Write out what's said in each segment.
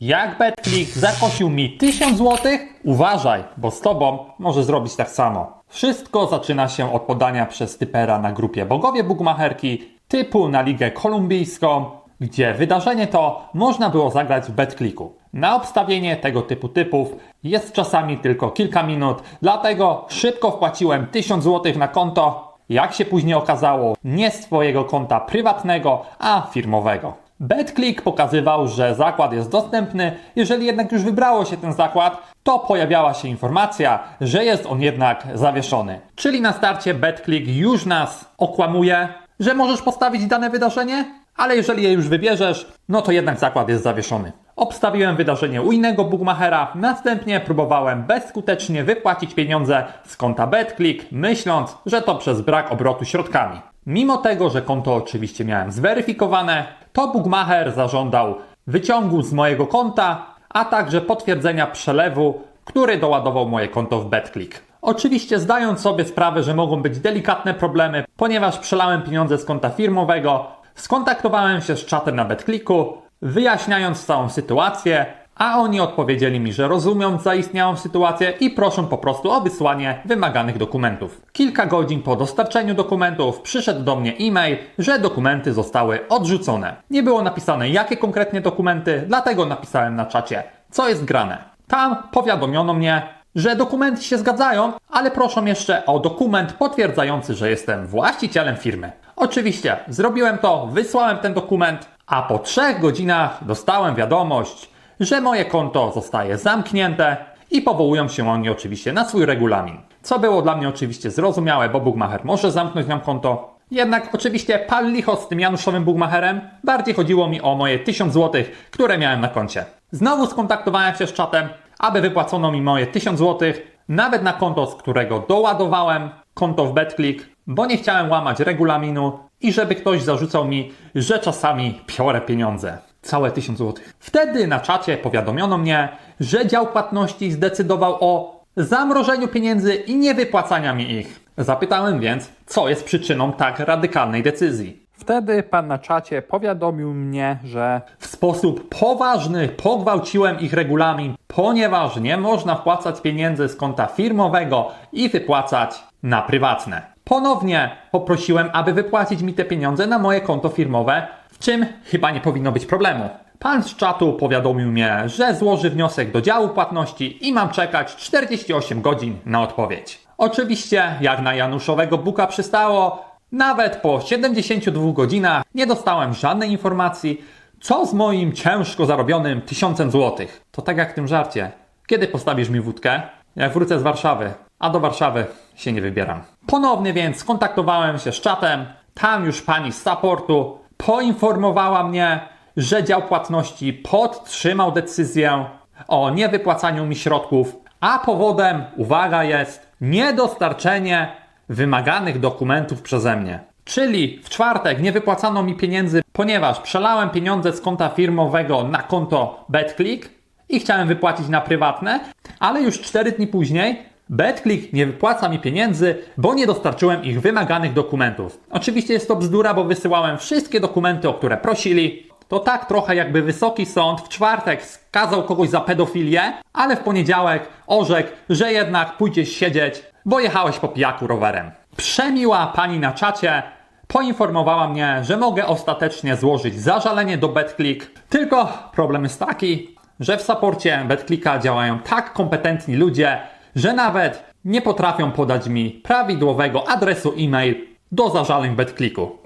Jak BetClick zakosił mi 1000 zł? Uważaj, bo z tobą może zrobić tak samo. Wszystko zaczyna się od podania przez typera na grupie Bogowie Bugmacherki typu na Ligę Kolumbijską, gdzie wydarzenie to można było zagrać w BetClicku. Na obstawienie tego typu typów jest czasami tylko kilka minut, dlatego szybko wpłaciłem 1000 zł na konto. Jak się później okazało, nie swojego konta prywatnego, a firmowego. BetClick pokazywał, że zakład jest dostępny, jeżeli jednak już wybrało się ten zakład, to pojawiała się informacja, że jest on jednak zawieszony. Czyli na starcie BetClick już nas okłamuje, że możesz postawić dane wydarzenie, ale jeżeli je już wybierzesz, no to jednak zakład jest zawieszony. Obstawiłem wydarzenie u innego bookmachera, następnie próbowałem bezskutecznie wypłacić pieniądze z konta BetClick, myśląc, że to przez brak obrotu środkami. Mimo tego, że konto oczywiście miałem zweryfikowane, to bookmacher zażądał wyciągu z mojego konta, a także potwierdzenia przelewu, który doładował moje konto w BetClick. Oczywiście zdając sobie sprawę, że mogą być delikatne problemy, ponieważ przelałem pieniądze z konta firmowego, skontaktowałem się z czatem na BetClicku, wyjaśniając całą sytuację, a oni odpowiedzieli mi, że rozumią zaistniałą sytuację i proszą po prostu o wysłanie wymaganych dokumentów. Kilka godzin po dostarczeniu dokumentów przyszedł do mnie e-mail, że dokumenty zostały odrzucone. Nie było napisane jakie konkretnie dokumenty, dlatego napisałem na czacie, co jest grane. Tam powiadomiono mnie, że dokumenty się zgadzają, ale proszą jeszcze o dokument potwierdzający, że jestem właścicielem firmy. Oczywiście, zrobiłem to, wysłałem ten dokument, a po trzech godzinach dostałem wiadomość, że moje konto zostaje zamknięte i powołują się oni oczywiście na swój regulamin. Co było dla mnie oczywiście zrozumiałe, bo Bugmacher może zamknąć nam konto. Jednak oczywiście pal licho z tym Januszowym Bugmacherem. Bardziej chodziło mi o moje 1000 zł, które miałem na koncie. Znowu skontaktowałem się z czatem, aby wypłacono mi moje 1000 zł, nawet na konto, z którego doładowałem konto w BetClick, bo nie chciałem łamać regulaminu i żeby ktoś zarzucał mi, że czasami piorę pieniądze. Całe 1000 zł. Wtedy na czacie powiadomiono mnie, że dział płatności zdecydował o zamrożeniu pieniędzy i nie wypłacania mi ich. Zapytałem więc, co jest przyczyną tak radykalnej decyzji. Wtedy pan na czacie powiadomił mnie, że w sposób poważny pogwałciłem ich regulamin, ponieważ nie można wpłacać pieniędzy z konta firmowego i wypłacać na prywatne. Ponownie poprosiłem, aby wypłacić mi te pieniądze na moje konto firmowe, w czym chyba nie powinno być problemu. Pan z czatu powiadomił mnie, że złoży wniosek do działu płatności i mam czekać 48 godzin na odpowiedź. Oczywiście, jak na Januszowego Buka przystało, nawet po 72 godzinach nie dostałem żadnej informacji, co z moim ciężko zarobionym tysiącem złotych. To tak jak w tym żarcie. Kiedy postawisz mi wódkę? Jak wrócę z Warszawy. A do Warszawy się nie wybieram. Ponownie więc skontaktowałem się z czatem. Tam już pani z supportu poinformowała mnie, że dział płatności podtrzymał decyzję o niewypłacaniu mi środków, a powodem, uwaga, jest niedostarczenie wymaganych dokumentów przeze mnie. Czyli w czwartek nie wypłacano mi pieniędzy, ponieważ przelałem pieniądze z konta firmowego na konto BetClick i chciałem wypłacić na prywatne, ale już 4 dni później BetClick nie wypłaca mi pieniędzy, bo nie dostarczyłem ich wymaganych dokumentów. Oczywiście jest to bzdura, bo wysyłałem wszystkie dokumenty, o które prosili. To tak trochę jakby wysoki sąd w czwartek skazał kogoś za pedofilię, ale w poniedziałek orzekł, że jednak pójdziesz siedzieć, bo jechałeś po pijaku rowerem. Przemiła pani na czacie poinformowała mnie, że mogę ostatecznie złożyć zażalenie do BetClick. Tylko problem jest taki, że w saporcie BetClicka działają tak kompetentni ludzie, że nawet nie potrafią podać mi prawidłowego adresu e-mail do zażaleń BetClicku.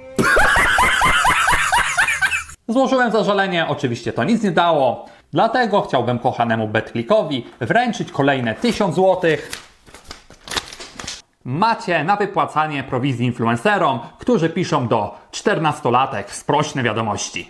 Złożyłem zażalenie, oczywiście to nic nie dało, dlatego chciałbym kochanemu BetClickowi wręczyć kolejne 1000 złotych macie na wypłacanie prowizji influencerom, którzy piszą do 14-latek sprośne wiadomości.